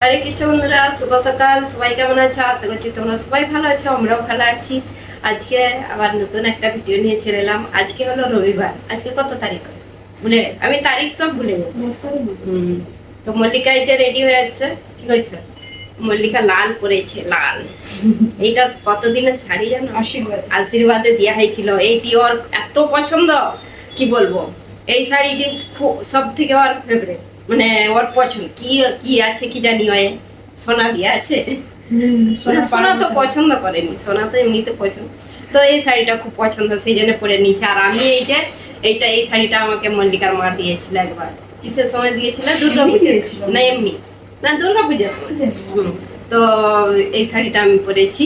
হরে কৃষ্ণ বন্ধুরা শুভ সকাল। সবাই কেমন আছো? আশা করছি তোমরা সবাই ভালো আছো আমরাও ভালো আছি। আজকে আবার নতুন একটা ভিডিও নিয়ে ছেড়ে এলাম। আজকে হলো রবিবার। আজকে কত তারিখ? ভুলে আমি তারিখ সব ভুলে হুম। তো মল্লিকা এই যে রেডি হয়ে আছে কি করছ? মল্লিকা লাল পরেছে লাল। এইটা কতদিনের শাড়ি জানো? আশীর্বাদ। আশীর্বাদে দেওয়া হয়েছিল। এইটি ওর এত পছন্দ কি বলব? এই শাড়িটি সব থেকে ওর ফেভারিট মানে ওর পছন্দ কি কি আছে কি জানি ওয়ে সোনা দিয়ে আছে। সোনা সোনা তো পছন্দ করেনি সোনা তো এমনিতে পছন্দ। তো এই শাড়িটা খুব পছন্দ সেই জন্য পরে নিয়েছে। আর আমি এই যে এইটা এই শাড়িটা আমাকে মল্লিকার মা দিয়েছিল একবার। কিসের সময় দিয়েছিল? দুর্গা পুজো না এমনি। না দুর্গা পূজার সময়। তো এই শাড়িটা আমি পরেছি।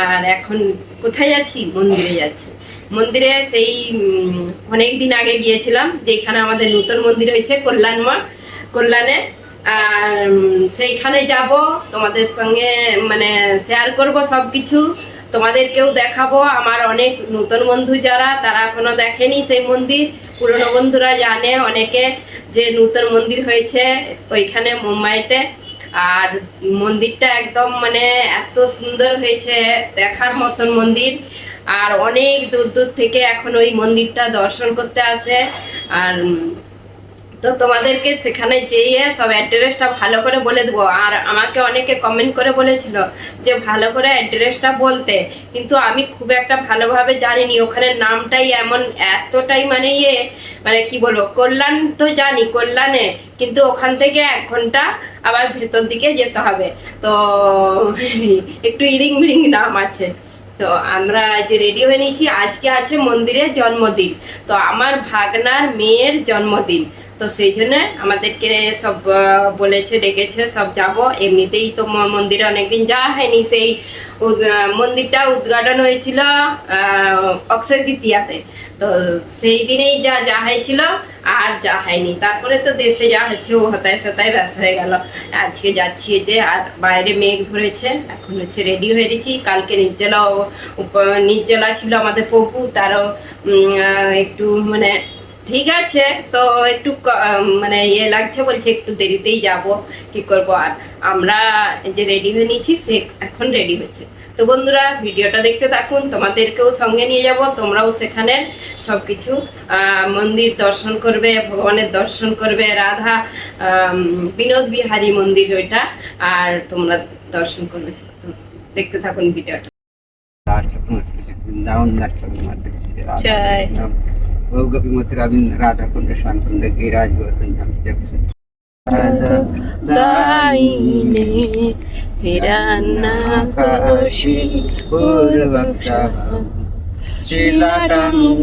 আর এখন কোথায় যাচ্ছি? মন্দিরে যাচ্ছি। মন্দিরে সেই অনেক দিন আগে গিয়েছিলাম যেখানে আমাদের নতুন মন্দির হয়েছে কল্যাণমঠ কল্যাণে। আর সেইখানে যাব, তোমাদের সঙ্গে মানে শেয়ার করব সব কিছু তোমাদেরকেও দেখাবো। আমার অনেক নতুন বন্ধু যারা, তারা এখনও দেখেনি সেই মন্দির। পুরনো বন্ধুরা জানে অনেকে যে নতুন মন্দির হয়েছে ওইখানে মুম্বাইতে। আর মন্দিরটা একদম মানে এত সুন্দর হয়েছে দেখার মতন মন্দির। আর অনেক দূর দূর থেকে এখন ওই মন্দিরটা দর্শন করতে আসে। আর তো তোমাদেরকে সেখানে যেয়ে সব অ্যাড্রেসটা ভালো করে বলে দেবো। আর আমাকে অনেকে কমেন্ট করে বলেছিল যে, ভালো করে অ্যাড্রেসটা বলতে। কিন্তু আমি খুব একটা ভালোভাবে জানিনি। ওখানে নামটাই এমন, এতটাই মানে ইয়ে মানে কি বলব, কল্যাণ তো জানি, কল্যাণে। কিন্তু ওখান থেকে এক ঘণ্টা আবার ভেতর দিকে যেতে হবে। তো একটু ইরিং বিরিং নাম আছে। তো আমরা যে রেডি হয়ে নিয়েছি। আজকে আছে মন্দিরের জন্মদিন। তো আমার ভাগনার মেয়ের জন্মদিন। তো সেই জন্য আমাদেরকে সব বলেছে, ডেকেছে, সব যাব। এমনিতেই তো মন্দিরে অনেকদিন যাওয়া হয়নি। সেই মন্দিরটা উদ্ঘাটন হয়েছিল অক্ষয় দ্বিতীয়াতে তো সেই দিনেই যা যা হয়েছিল, আর যা হয়নি। তারপরে তো দেশে যা হচ্ছে, ও হতায় সতায় ব্যাস হয়ে গেল। আজকে যাচ্ছি যে, আর বাইরে মেঘ ধরেছে। এখন হচ্ছে রেডি হয়ে গেছি। কালকে নির্জলা নির্জলা ছিল আমাদের পপু তারও একটু মানে ঠিক আছে তো একটু মানে ইয়ে লাগছে বলছে একটু দেরিতেই যাব কি করব আর আমরা যে রেডি হয়ে নিয়েছি সে এখন রেডি হচ্ছে তো বন্ধুরা ভিডিওটা দেখতে থাকুন তোমাদেরকেও সঙ্গে নিয়ে যাব তোমরাও সেখানে সবকিছু আহ, মন্দির দর্শন করবে ভগবানের দর্শন করবে রাধা বিনোদ বিহারী মন্দির ওইটা আর তোমরা দর্শন করবে দেখতে থাকুন ভিডিওটা बहुगपि मथुराविन्द राधाकुण्ड शान्कुण्ड गिराजवतञ्जापि हिरण्णाकाशी पूर्वक्षः श्रीलटङ्कालय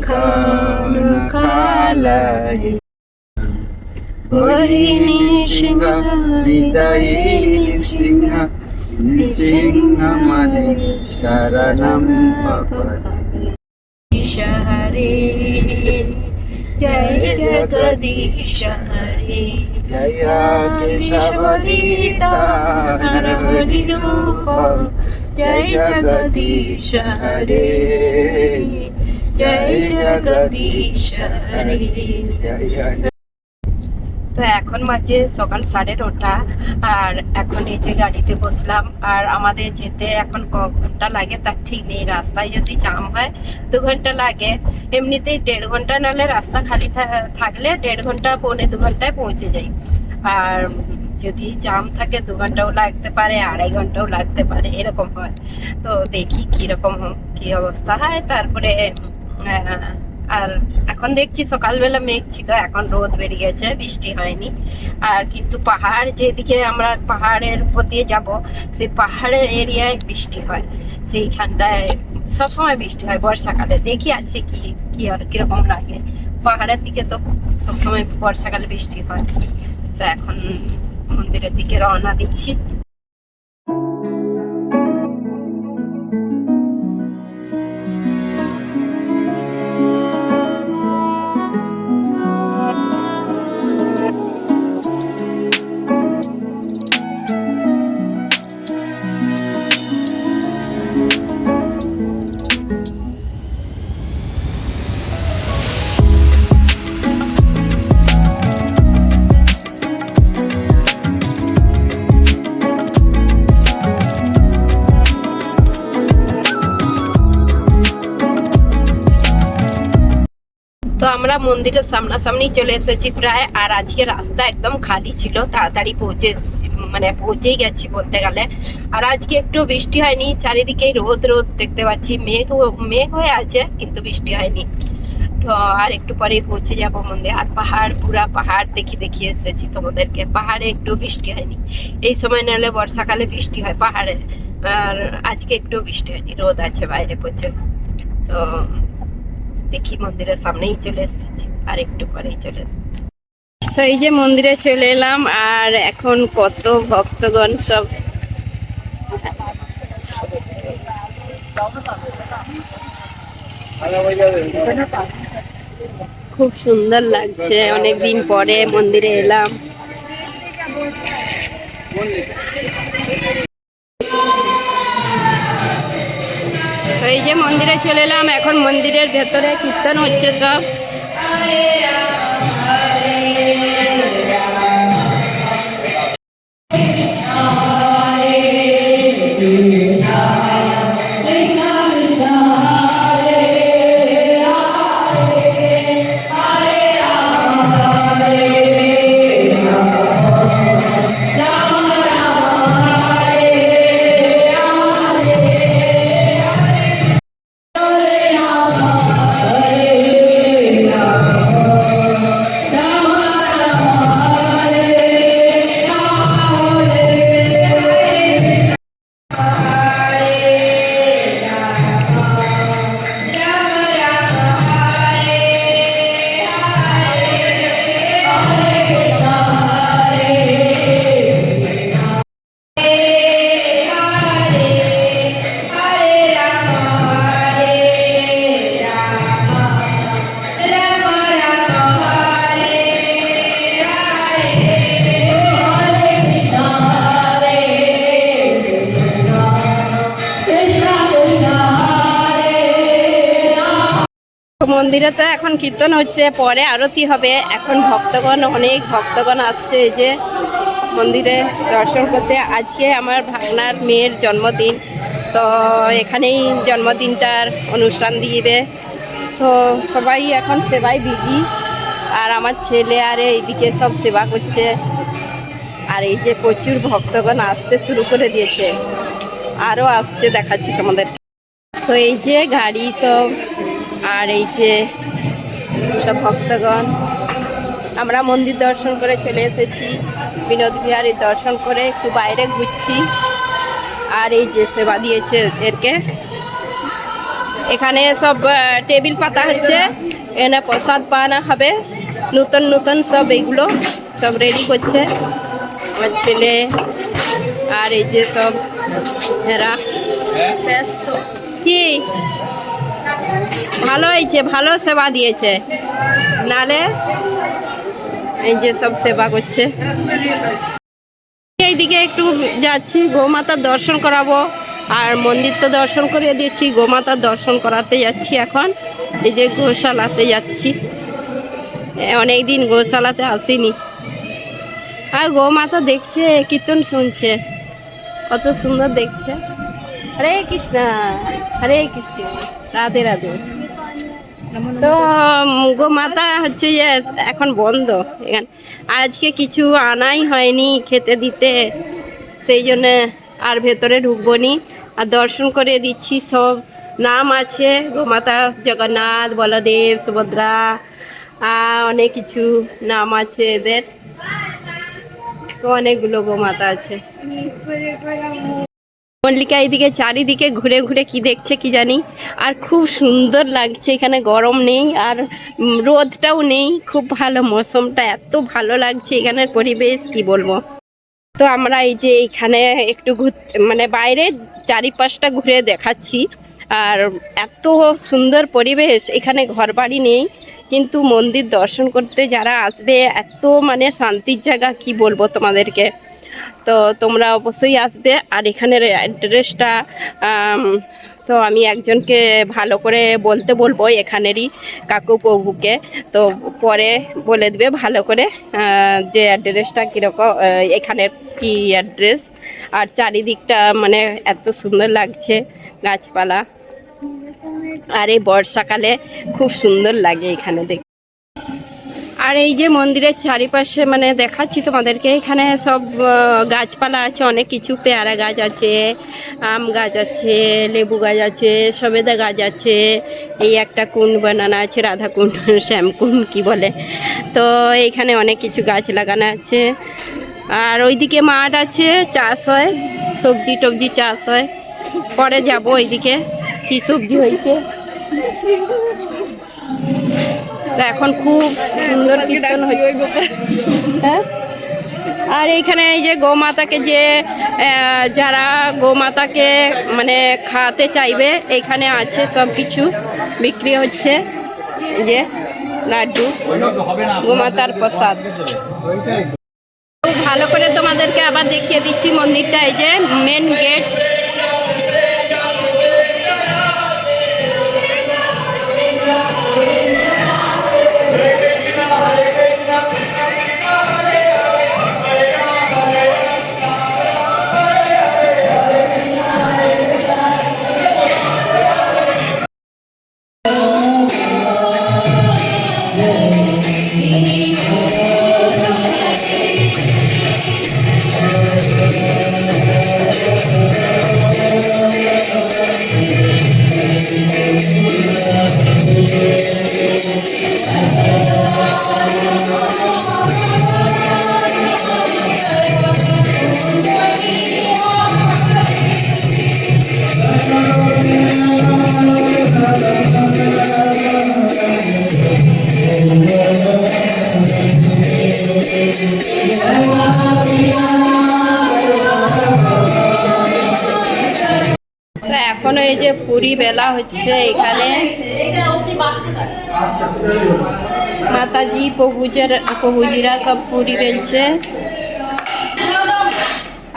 मोहिनी सिंह विदयिनी सिंह नृसिंहमणि शरणं भवति हरे जय जगदीश हरे जया केशवदीता नरहरिरूप जय जगदीश हरे जय जगदीश हरे তো এখন বাজে সকাল সাড়ে নটা, আর এখন এই যে গাড়িতে বসলাম, আর আমাদের যেতে এখন ক ঘণ্টা লাগে, তার ঠিক নেই রাস্তায় যদি জাম হয়, দু ঘণ্টা লাগে। এমনিতেই দেড় ঘণ্টা নাহলে রাস্তা খালি থাকলে দেড় ঘণ্টা, পৌনে দু ঘন্টায় পৌঁছে যাই। আর যদি জাম থাকে, দু ঘন্টাও লাগতে পারে, আড়াই ঘন্টাও লাগতে পারে, এরকম হয়। তো দেখি কীরকম কি অবস্থা হয়। তারপরে আর এখন দেখছি সকালবেলা মেঘ ছিল, এখন রোদ বেরিয়েছে, বৃষ্টি হয়নি। আর কিন্তু পাহাড় যেদিকে আমরা পাহাড়ের উপর দিয়ে যাব, সেই পাহাড়ের এরিয়ায় বৃষ্টি হয়। সেইখানটায় সবসময় বৃষ্টি হয় বর্ষাকালে। দেখি আজকে কি কি আর কীরকম লাগে। পাহাড়ের দিকে তো সবসময় বর্ষাকালে বৃষ্টি হয়। তো এখন মন্দিরের দিকে রওনা দিচ্ছি। আমরা মন্দিরের সামনাসামনি চলে এসেছি প্রায়, আর আজকে রাস্তা একদম খালি ছিল, তাড়াতাড়ি পৌঁছে মানে পৌঁছেই গেছি বলতে গেলে। আর আজকে একটু বৃষ্টি হয়নি চারিদিকে রোদ রোদ দেখতে পাচ্ছি। মেঘ মেঘ হয়ে আছে, কিন্তু বৃষ্টি হয়নি। তো আর একটু পরেই পৌঁছে যাব মন্দির। আর পাহাড়, পুরা পাহাড় দেখি দেখি এসেছি তোমাদেরকে। পাহাড়ে একটু বৃষ্টি হয়নি। এই সময় নাহলে বর্ষাকালে বৃষ্টি হয় পাহাড়ে। আর আজকে একটু বৃষ্টি হয়নি, রোদ আছে বাইরে প্রচুর। তো দেখি, মন্দিরের সামনেই চলে এসেছি। আর একটু পরেই চলে এসেছি তো এই যে মন্দিরে চলে এলাম, আর এখন কত ভক্তগণ সব খুব সুন্দর লাগছে। অনেক দিন পরে মন্দিরে এলাম। এই যে মন্দিরে চলে এলাম এখন মন্দিরের ভেতরে কীর্তন হচ্ছে সব। মন্দিরে তো এখন কীর্তন হচ্ছে, পরে আরতি হবে। এখন ভক্তগণ, অনেক ভক্তগণ আসছে এই যে মন্দিরে দর্শন করতে। আজকে আমার ভাগনার মেয়ের জন্মদিন। তো এখানেই জন্মদিনটার অনুষ্ঠান দিবে। তো সবাই এখন সেবায় বিজি আর আমার ছেলে আর এইদিকে সব সেবা করছে। আর এই যে প্রচুর ভক্তগণ আসতে শুরু করে দিয়েছে। আরও আসছে দেখাচ্ছি তোমাদের তো এই যে গাড়ি সব আর এই যে সব ভক্তগণ আমরা মন্দির দর্শন করে চলে এসেছি বিনোদ বিহারীর দর্শন করে একটু বাইরে ঘুরছি। আর এই যে সেবা দিয়েছে এদেরকে। এখানে সব টেবিল পাতা হচ্ছে এখানে প্রসাদ পাওয়ানো হবে। নতুন নতুন সব এইগুলো সব রেডি করছে। আমার ছেলে আর এই যে সব এরা ব্যস্ত কি? ভালো হয়েছে, ভালো সেবা দিয়েছে। নালে এই যে সব সেবা করছে। এইদিকে একটু যাচ্ছি, গোমাতার দর্শন করাবো। আর মন্দির তো দর্শন করিয়ে দিয়েছি গোমাতার দর্শন করাতে যাচ্ছি এখন। এই যে গোশালাতে যাচ্ছি। অনেক দিন গোশালাতে আসিনি। আর গোমাতা দেখছে, কীর্তন শুনছে। কত সুন্দর দেখছে। হরে কৃষ্ণ হরে কৃষ্ণ, রাধে রাধে। তো গোমাতা হচ্ছে যে এখন বন্ধ, এখানে আজকে কিছু আনাই হয়নি খেতে দিতে, সেই জন্যে আর ভেতরে ঢুকবো নি আর দর্শন করে দিচ্ছি সব। নাম আছে গোমাতা জগন্নাথ, বলদেব, সুভদ্রা আর অনেক কিছু নাম আছে এদের। তো অনেকগুলো গোমাতা আছে। মল্লিকা এইদিকে চারিদিকে ঘুরে ঘুরে কি দেখছে কি জানি। আর খুব সুন্দর লাগছে, এখানে গরম নেই আর রোদটাও নেই, খুব ভালো মৌসুমটা, এত ভালো লাগছে এখানের পরিবেশ, কি বলব। তো আমরা এই যে এখানে একটু ঘুর মানে বাইরে চারিপাশটা ঘুরে দেখাচ্ছি। আর এত সুন্দর পরিবেশ, এখানে ঘরবাড়ি নেই, কিন্তু মন্দির দর্শন করতে যারা আসবে, এত মানে শান্তির জায়গা, কি বলব তোমাদেরকে। তো তোমরা অবশ্যই আসবে। আর এখানের অ্যাড্রেসটা তো আমি একজনকে ভালো করে বলতে বলব এখানেরই কাকু প্রভুকে। তো পরে বলে দেবে ভালো করে যে অ্যাড্রেসটা কীরকম এখানের কি অ্যাড্রেস আর চারিদিকটা মানে এত সুন্দর লাগছে গাছপালা। আর এই বর্ষাকালে খুব সুন্দর লাগে এখানে দেখ আর এই যে মন্দিরের চারিপাশে মানে দেখাচ্ছি তোমাদেরকে, এখানে সব গাছপালা আছে, অনেক কিছু, পেয়ারা গাছ আছে, আম গাছ আছে, লেবু গাছ আছে, সবেদা গাছ আছে, এই একটা কুন্ড বানানো আছে রাধা কুন্ড শ্যামকুন্ড কি বলে। তো এইখানে অনেক কিছু গাছ লাগানো আছে। আর ওইদিকে মাঠ আছে, চাষ হয়, সবজি টবজি চাষ হয়। পরে যাব ওইদিকে, কি সবজি হয়েছে। এখন খুব সুন্দর কীর্তন হ্যাঁ? আর এইখানে এই যে গোমাতাকে যে যারা গোমাতাকে মানে খাওয়াতে চাইবে, এইখানে আছে সব কিছু। বিক্রি হচ্ছে যে লাড্ডু, গোমাতার প্রসাদ। ভালো করে তোমাদেরকে আবার দেখিয়ে দিচ্ছি মন্দিরটা, এই যে মেন গেট বেলা হচ্ছে এখানে। মাতাজি, প্রভুজের, প্রভুজিরা সব পুরী বেলছে।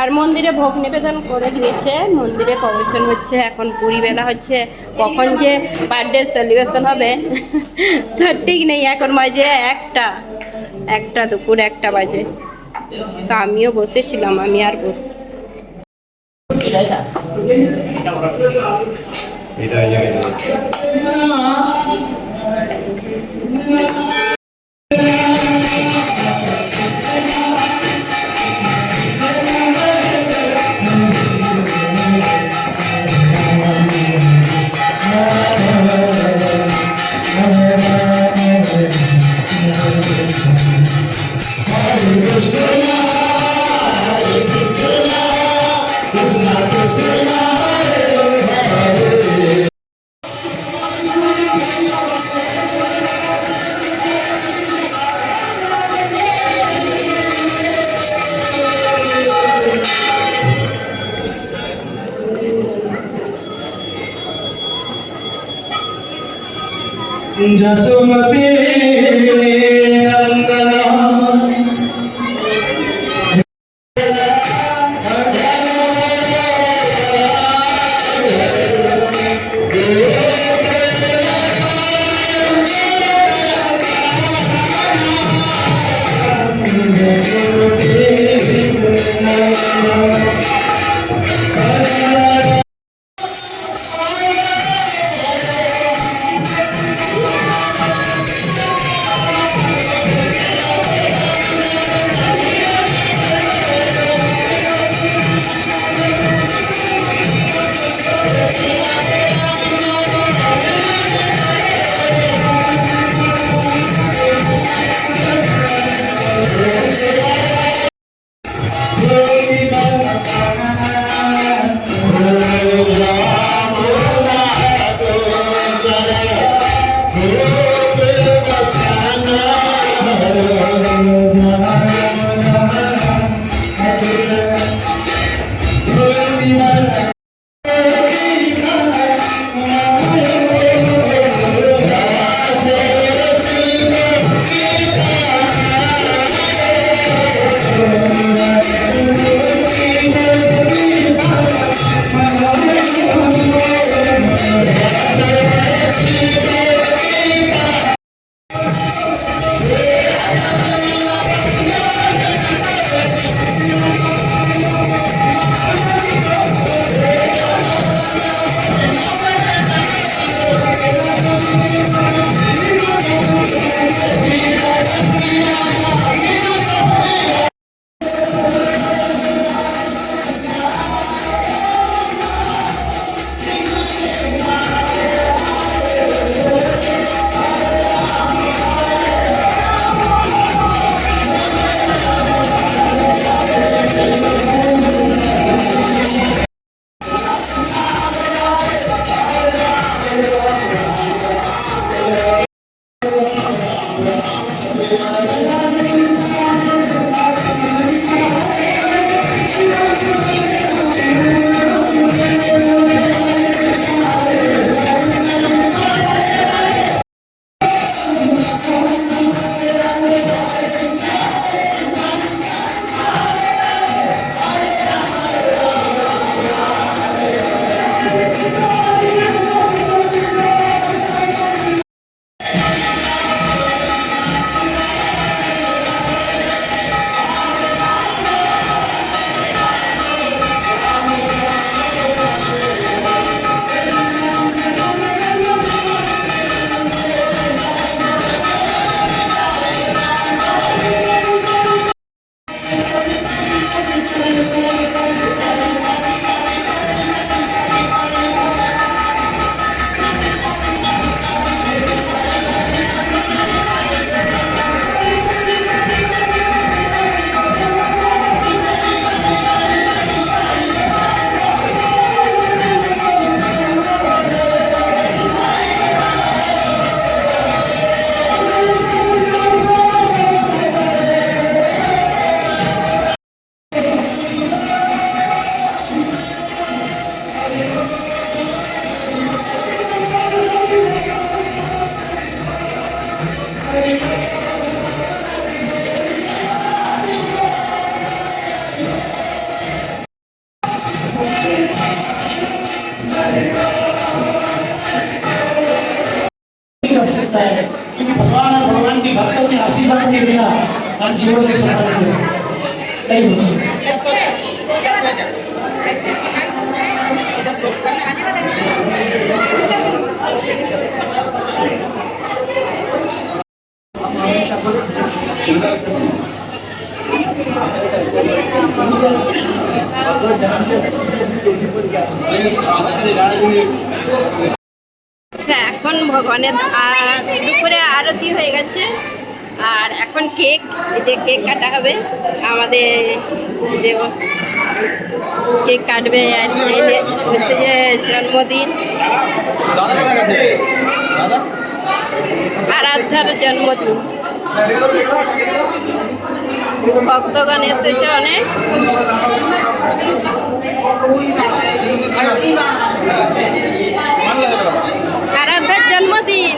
আর মন্দিরে ভোগ নিবেদন করে দিয়েছে। মন্দিরে প্রবচন হচ্ছে, এখন পুরী বেলা হচ্ছে। কখন যে বার্থডে সেলিব্রেশন হবে, তো ঠিক নেই, এখন বাজে একটা। একটা দুপুর একটা বাজে। তো আমিও বসেছিলাম, আমি আর বস já sou uma কাটা হবে। আমাদের যে কেক কাটবে আর হচ্ছে যে জন্মদিন। আরাধ্যার জন্মদিন। ভক্তগণ এসেছে অনেক। আরাধ্যার জন্মদিন।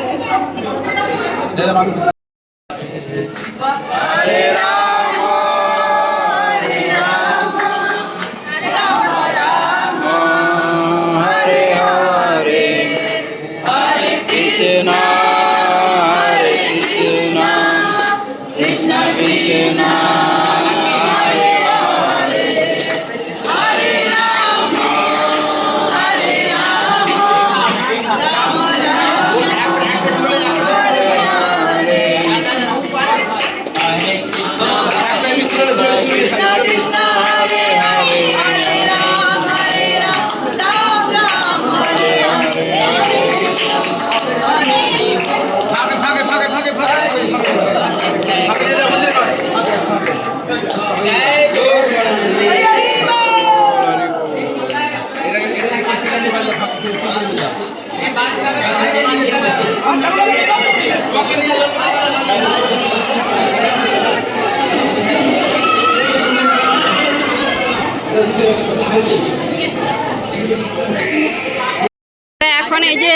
এখন এই যে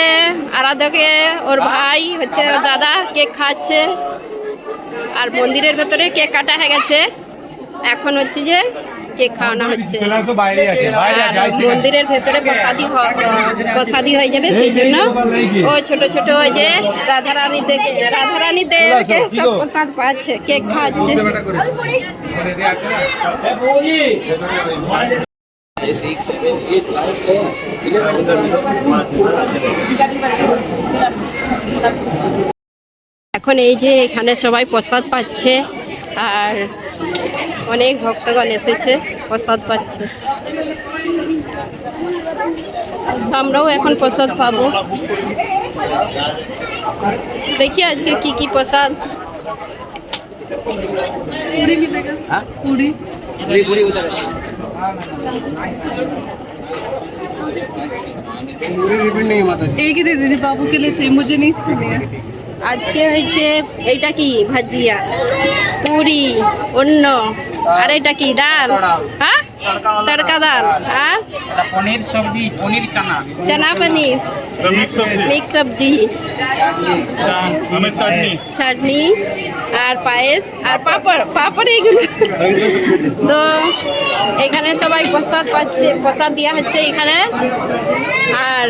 আরাধকে ওর ভাই হচ্ছে ওর দাদা কেক খাচ্ছে। আর মন্দিরের ভেতরে কেক কাটা হয়ে গেছে। এখন হচ্ছে যে কেক খাওয়ানো হচ্ছে। মন্দিরের ভেতরে প্রসাদি প্রসাদি হয়ে যাবে সেই জন্য। ও ছোট ছোট ওই যে রাধারানী দেখে রাধারানী দেখে সব প্রসাদ পাচ্ছে কেক খাওয়াচ্ছে। এখন এই যে এখানে সবাই প্রসাদ পাচ্ছে আর অনেক ভক্তগণ এসেছে প্রসাদ পাচ্ছে। আমরাও এখন প্রসাদ পাবো। দেখি আজকে কি কি প্রসাদ। পুরি পুরি। পুরি এই কি দিদি বাবুকে লেছে মুঝে নেই আজকে হয়েছে এইটা কি? ভাজিয়া। পুরি অন্য। আর এটা কি? ডাল। হ্যাঁ? তড়কা ডাল। আর? পনির সবজি পনির চানা। চানা পনির। মিক্স সবজি মিক্স সবজি আমের চাটনি চাটনি আর পায়েস আর পাপড়। পাপড় এইগুলো তো এখানে সবাই প্রসাদ পাচ্ছে প্রসাদ দেওয়া হচ্ছে এখানে। আর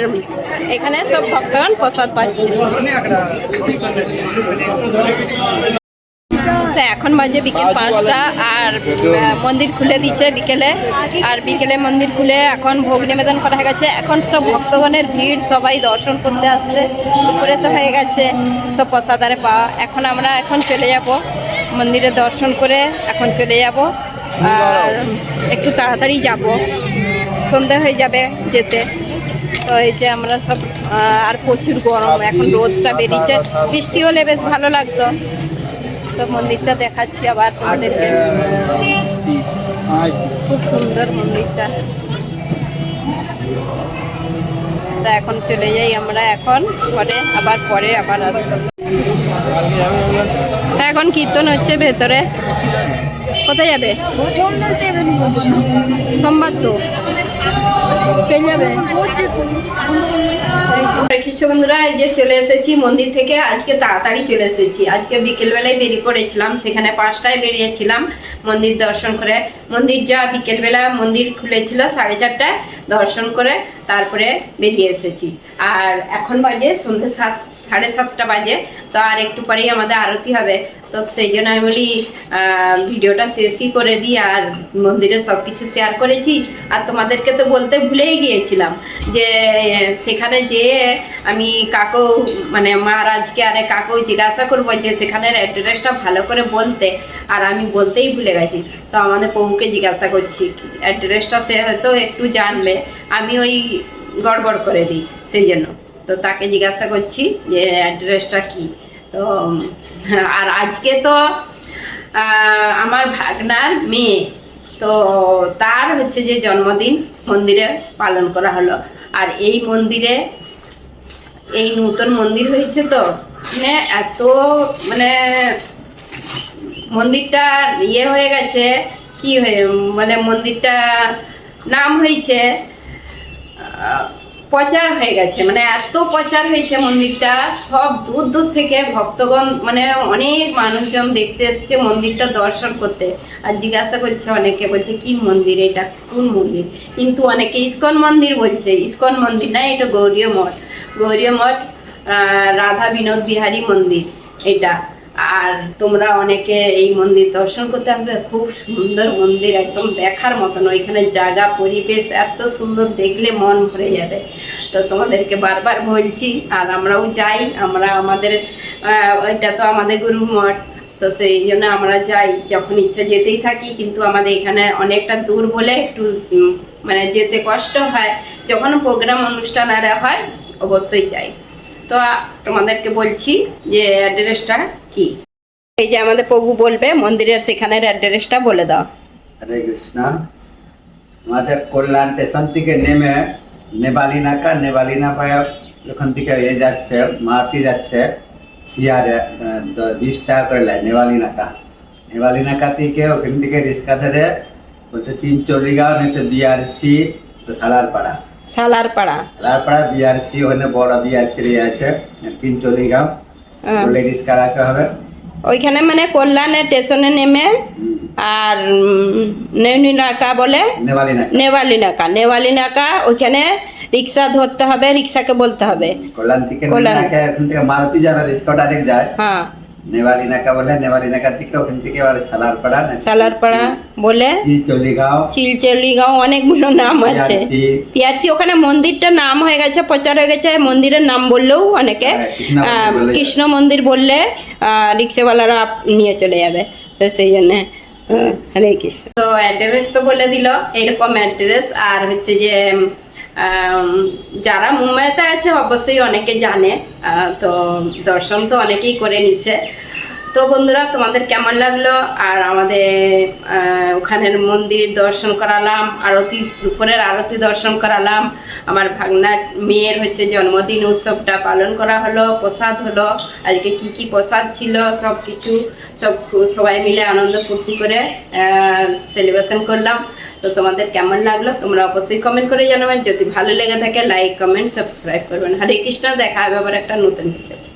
এখানে সব ভক্তগণ প্রসাদ পাচ্ছে। তো এখন বাজে বিকেল পাঁচটা আর মন্দির খুলে দিচ্ছে বিকেলে। আর বিকেলে মন্দির খুলে এখন ভোগ নিবেদন করা হয়ে গেছে। এখন সব ভক্তগণের ভিড়, সবাই দর্শন করতে আসছে। উপরে তো হয়ে গেছে, সব প্রসাদারে পাওয়া। এখন আমরা এখন চলে যাব মন্দিরে দর্শন করে এখন চলে যাব। আর একটু তাড়াতাড়ি যাব। সন্ধে হয়ে যাবে যেতে। তো এই যে আমরা সব আর প্রচুর গরম, এখন রোদটা বেরিয়েছে। বৃষ্টি হলে বেশ ভালো লাগতো। তো মন্দিরটা দেখাচ্ছি আবার তোমাদেরকে। খুব সুন্দর মন্দিরটা। তা এখন চলে যাই আমরা এখন, পরে আবার পরে আবার আসব। এখন কীর্তন হচ্ছে ভেতরে। কোথায় যাবে? সোমবার তো। কৃষ্ণ বন্ধুরা এই যে চলে এসেছি, মন্দির থেকে আজকে তাড়াতাড়ি চলে এসেছি। আজকে বিকেলবেলায় বেরিয়ে পড়েছিলাম, সেখানে পাঁচটায় বেরিয়েছিলাম মন্দির দর্শন করে। মন্দির যা বিকেলবেলা মন্দির খুলেছিল, সাড়ে চারটায় দর্শন করে তারপরে বেরিয়ে এসেছি। আর এখন বাজে সন্ধ্যে সাত, সাড়ে সাতটা বাজে, তো আর একটু পরেই আমাদের আরতি হবে। তো সেই জন্য আমি বলি ভিডিওটা শেষই করে দিই, আর মন্দিরে সব কিছু শেয়ার করেছি। আর তোমাদেরকে তো বলতে ভুলেই গিয়েছিলাম যে, সেখানে যেয়ে আমি কাকু মানে মহারাজকে আরে কাকু জিজ্ঞাসা করব যে, সেখানের অ্যাড্রেসটা ভালো করে বলতে। আর আমি বলতেই ভুলে গেছি। তো আমাদের প্রভুকে জিজ্ঞাসা করছি অ্যাড্রেসটা সে হয়তো একটু জানবে। আমি ওই গড়বড় করে দিই, সেই জন্য। তো তাকে জিজ্ঞাসা করছি যে, অ্যাড্রেসটা কি? তো, আর আজকে তো আমার ভাগনার মেয়ে। তো তার হচ্ছে যে জন্মদিন মন্দিরে পালন করা হলো। আর এই মন্দিরে, এই নূতন মন্দির হয়েছে তো মানে এত মানে মন্দিরটা ইয়ে হয়ে গেছে, কি হয়ে মানে মন্দিরটা নাম হয়েছে প্রচার হয়ে গেছে মানে এত প্রচার হয়েছে মন্দিরটা, সব দূর দূর থেকে ভক্তগণ মানে অনেক মানুষজন দেখতে এসছে মন্দিরটা দর্শন করতে। আর জিজ্ঞাসা করছে অনেকে, বলছে, কি মন্দির এটা? কোন মন্দির? কিন্তু অনেকে ইস্কন মন্দির বলছে, ইস্কন মন্দির না, এটা গৌরীয় মঠ। গৌরীয় মঠ রাধা বিনোদ বিহারী মন্দির, এটা। আর তোমরা অনেকে এই মন্দির দর্শন করতে আসবে, খুব সুন্দর মন্দির, একদম দেখার মতন। ওইখানে জায়গা, পরিবেশ এত সুন্দর, দেখলে মন ভরে যাবে। তো তোমাদেরকে বারবার বলছি, আর আমরাও যাই, আমরা আমাদের ওইটা তো আমাদের গুরু মঠ তো সেই জন্য আমরা যাই, যখন ইচ্ছা যেতেই থাকি, কিন্তু আমাদের এখানে অনেকটা দূর বলে একটু মানে যেতে কষ্ট হয়। যখন প্রোগ্রাম অনুষ্ঠান আর হয়, অবশ্যই যাই। তো তোমাদেরকে বলছি যে অ্যাড্রেসটা কি? এই যে আমাদের প্রভু বলবে মন্দিরের সেখানের অ্যাড্রেসটা বলে দাও। হরে কৃষ্ণ। আমাদের কল্যাণ স্টেশন থেকে নেমে নেবালি নাকা নেবালি নাকায় ওখান থেকে এ যাচ্ছে মাতি যাচ্ছে শিয়ারে বিশ টাকা করে নেয় নেবালি নাকা। নেবালি নাকা থেকে ওখান থেকে রিক্সা ধরে বলছে চিনচল্লিগাঁও নাই তো বিআরসি তো সালারপাড়া। সালারপাড়া। সালারপাড়া বিআরসি ওখানে বড় বিআরসি আছে চিনচল্লিগাঁও হ্যাঁ। বলে কারাকে হবে। ওইখানে মানে কল্যাণে স্টেশনে নেমে আর নেউনি নাকা বলে? নেওয়ালি নাকা। নেওয়ালি নাকা। ওইখানে রিক্সা ধরতে হবে রিক্সাকে বলতে হবে। কল্যাণ থেকে মারুতি যারা রিক্সা ডাইরেক্ট যায় হ্যাঁ। নেওয়ালি নাকা বলে নেওয়ালি নাকা থেকে ওখান থেকে আবার সালারপাড়া সালারপাড়া বলে? চিলচেলিগাঁও। অনেকগুলো নাম আছে। পিআরসি। ওখানে মন্দিরটার নাম হয়ে গেছে প্রচার হয়ে গেছে মন্দিরের নাম বললেও অনেকে হ্যাঁ, কৃষ্ণ মন্দির বললে আহ, রিক্সাওয়ালারা নিয়ে চলে যাবে। তো সেই জন্য হরে কৃষ্ণ। তো অ্যাড্রেস তো বলে দিল এরকম অ্যাড্রেস আর হচ্ছে যে যারা মুম্বাইতে আছে অবশ্যই অনেকে জানে তো দর্শন তো অনেকেই করে নিচ্ছে। তো বন্ধুরা, তোমাদের কেমন লাগল? আর আমাদের ওখানের মন্দির দর্শন করালাম, আরতি, দুপুরের আরতি দর্শন করালাম। আমার ভাগনার মেয়ের হচ্ছে জন্মদিন উৎসবটা পালন করা হলো, প্রসাদ হলো। আজকে কি কি প্রসাদ ছিল সব কিছু সব সবাই মিলে আনন্দ ফুর্তি করে সেলিব্রেশন করলাম। তো তোমাদের কেমন লাগল? তোমরা অবশ্যই কমেন্ট করে জানাবেন যদি ভালো লেগে থাকে লাইক কমেন্ট সাবস্ক্রাইব করবেন। হরে কৃষ্ণ, দেখা হবে আবার একটা নতুন ভিডিও